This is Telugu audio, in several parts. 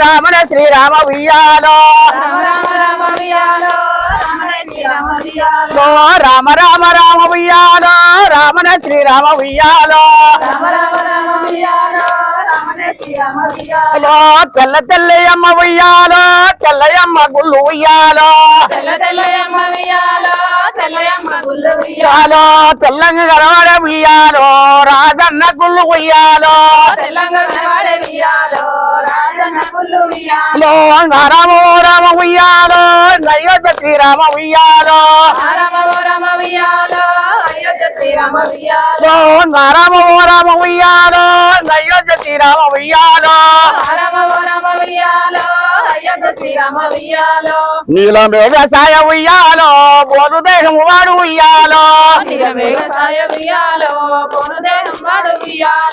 రామణ శ్రీరామ ఉయ్యాలో రామ రామ రామ ఉయ్యాలో రామనే శ్రీరామ ఉయ్యాలో లో రామ రామ రామ ఉయ్యాలో రామణ శ్రీరామ ఉయ్యాలో రామ రామ రామ ఉయ్యాలో రామనే శ్రీరామ ఉయ్యాలో లో తెల్ల తెల్లయమ్మ ఉయ్యాలో తెల్లయమ్మ గుళ్ళు ఉయ్యాలో ఉయ్యాలో తెల్లంగా గడవడ ఉయ్యాలో రాజన్న గుళ్ళు ఉయ్యాలో తెలంగాణ కనబడే ఉయ్యాలో రాజన్న గుళ్ళు ఉయ్యాలో. లో రామ ఓ రామ ఉయ్యాలో. నయోజ శ్రీరామ ఉయ్యాలో రామ ఓ రామ ఉయ్యాలో అయోధ్య శ్రీరామ ఉయ్యాలో. రామ ఓ రామ నీలం వ్యవసాయ ఉయ్యాలో వాడు పోను దేహం వాడు ఉయ్యాలో.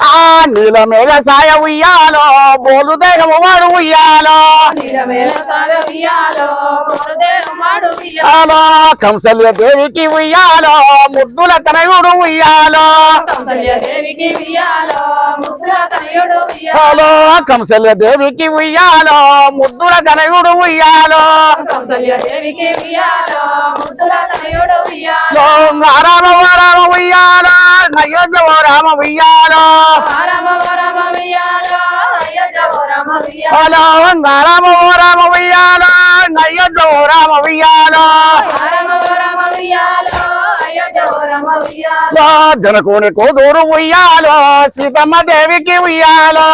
ఆ నీలం వ్యవసాయ ఉయ్యాలో దేహము వాడు ఉయ్యాలో. ఉయ్యాలో పోను దేహం వాడు ఉయ్యాలో. కంసల్య దేవికి ఉయ్యాలో ముద్దుల తనయుడు ఉయ్యాలో. కౌసల్య దేవికి ఉయ్యాలో ముద్ర తనయుడు ఉయ్యాలో. కంసల్య దేవికి ఉయ్యాలో ముద్దుల తనయుడు తనయుడు ఉయ్యాలో. ఓ రామ రామ ఉయ్యాలో. అయోధ్య ఓ రామ ఉయ్యాలో. హలో రామ ఓ రామ ఉయ్యాలో. నయోజ ఓ రామ ఉయ్యాలో. ఉయ్యాలో?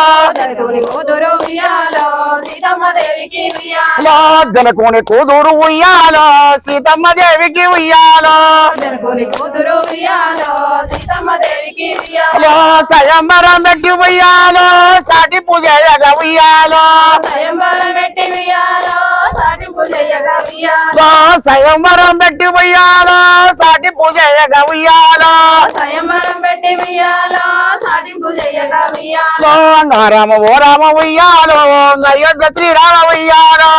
లో జనకుని కూతురు ఉయ్యాలో? సీతమ్మ దేవికి ఉయ్యాలో? జనకుని కూతురు ఉయ్యాలో? సీతమ్మ దేవికి ఉయ్యాలో? సయంబరం పెట్టి ఉయ్యాలో? సాటి పూజగా ఉయ్యాలో? సాటింపు సయంబరం పెట్టి ఉయ్యాలో సాటి ఉయ్యాలో స్వయంవరం పెట్టి ఉయ్యాలో రామ ఓ రామ ఉయ్యాలో అయోధ్య శ్రీరామ ఉయ్యాలో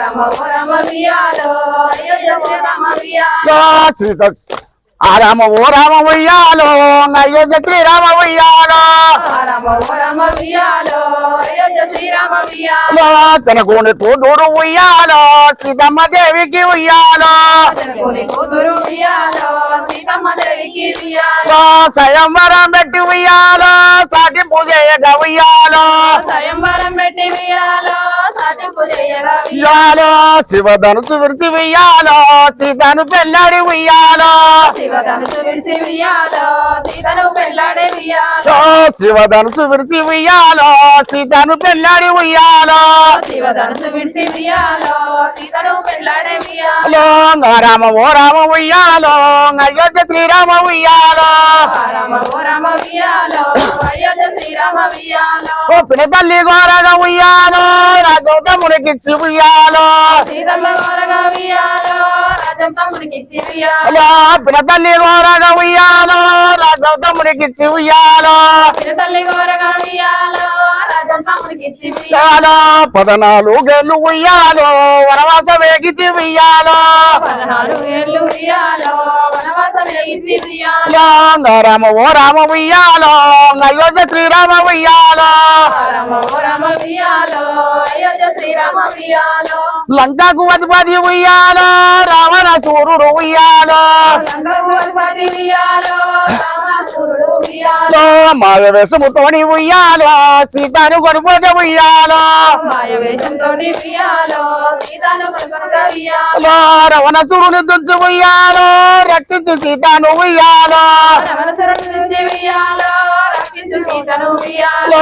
రామ ఓ రామ ఉయ్యాలో అయోధ్య శ్రీరామ ఉయ్యాలో లో సీత ఆ రామ ఓ రామ ఉయ్యాలో అయోధ్య శ్రీరామ ఉయ్యాలో రామ ఓ రామ ఉయ్యాలో చనకుని కూతురు ఉయ్యాలో? సీతమ్మ దేవికి ఉయ్యాలో? సయంవరం పెట్టి ఉయ్యాలో? సాటి పూజగా ఉయ్యాలో? స్వయంవరం పెట్టి ఉయ్యాలో? సాటింపు ఉయ్యాలో? ఉయ్యాలో శివధనుసు విరిచి ఉయ్యాలో? సీతను పెళ్ళాడి ఉయ్యాలో? శివధనుసు విడిసి ఉయ్యాలో? సీతను పెళ్ళాడే ఉయ్యాలో? శివధనుసు ఉయ్యాలో? సీతను పెళ్ళాడి ఉయ్యాలో? శివధనుసు విడిసి ఉయ్యాలో? సీతను పెళ్ళాడే ఉయ్యాలో? రామ ఓ రామ ఉయ్యాలో? అయోధ్య శ్రీరామ ఉయ్యాలో? రామ ఓ రామ ఉయ్యాలో? ఓ పిన తల్లి గోరగా ఉయ్యాలో రాజోతమునికిచ్చి ఉయ్యాలో. సీతమ్మ గోరగా ఉయ్యాలో. రాజం తమ్ముడికిచ్చి ఉయ్యాలో లో పిన తల్లి గోరగా ఉయ్యాలో తల్లి గోరగా ఉయ్యాలో వనవాస వేగితి ఉయ్యాలో రామ ఓ రామ ఉయ్యాలో అయోధ్య శ్రీరామ ఉయ్యాలో. లంకకు అధిపతి ఉయ్యాలో రావణ సూర్యుడు ఉయ్యాలో. లంకకు అధిపతి ఉయ్యాలో మాయ వేషముతోని ఉయ్యాలో సీతాను కొనుకోట ఉయ్యాలో. రవణసురుని దుంచు ఉయ్యాలో రక్షించు సీతాను ఉయ్యాలో. ఉయ్యాలో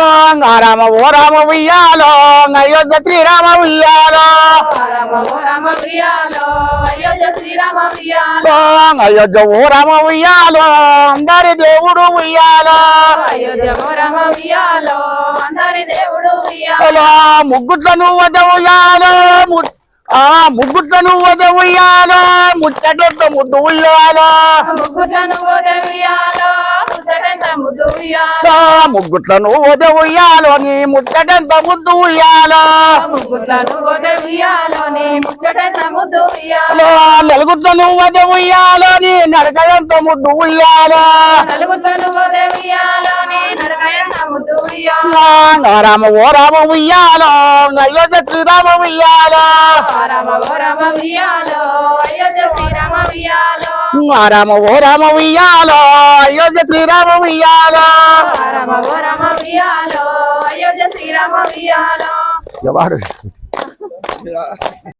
రామ ఓ రామ ఉయ్యాలో అయోధ్య శ్రీరామ ఉయ్యాలో అయోధ్య ఓ రామ ఉయ్యాలో అందరి దేవుడు ఉయ్యాలో. ముగ్గుట్లను వద ఉయ్యాలో ము- ఆ ముగ్గుట్ల నువ్వు ఉయ్యాలో ముచ్చటొట్ట ముద్దు ఉయ్యాలో. ముగ్గుట్లను ముచ్చటంత ముద్దు ఉయ్యాలో? ఆ ముగ్గుట్ల నువ్వు ఉయ్యాలో నీ ముచ్చటంత ముద్దు ఉయ్యాలో? ముగ్గుట్లను పోతే ఉయ్యాలో నీ ముచ్చటంత ముద్దు ఉయ్యాలో ఉయ్యాలని నడకయంత ముద్దు ఉయ్యాలా రామ ఓ రామ ఉయ్యాలో అయోధ్య శ్రీరామ ఉయ్యాలో రామ ఓ రామ ఉయ్యాలో అయోధ్య శ్రీరామ అయోధ్య శ్రీరామ ఉయ్యాలో రామ ఓ రామ ఉయ్యాలో అయోధ్య శ్రీరామ ఉయ్యాలో ఎవరు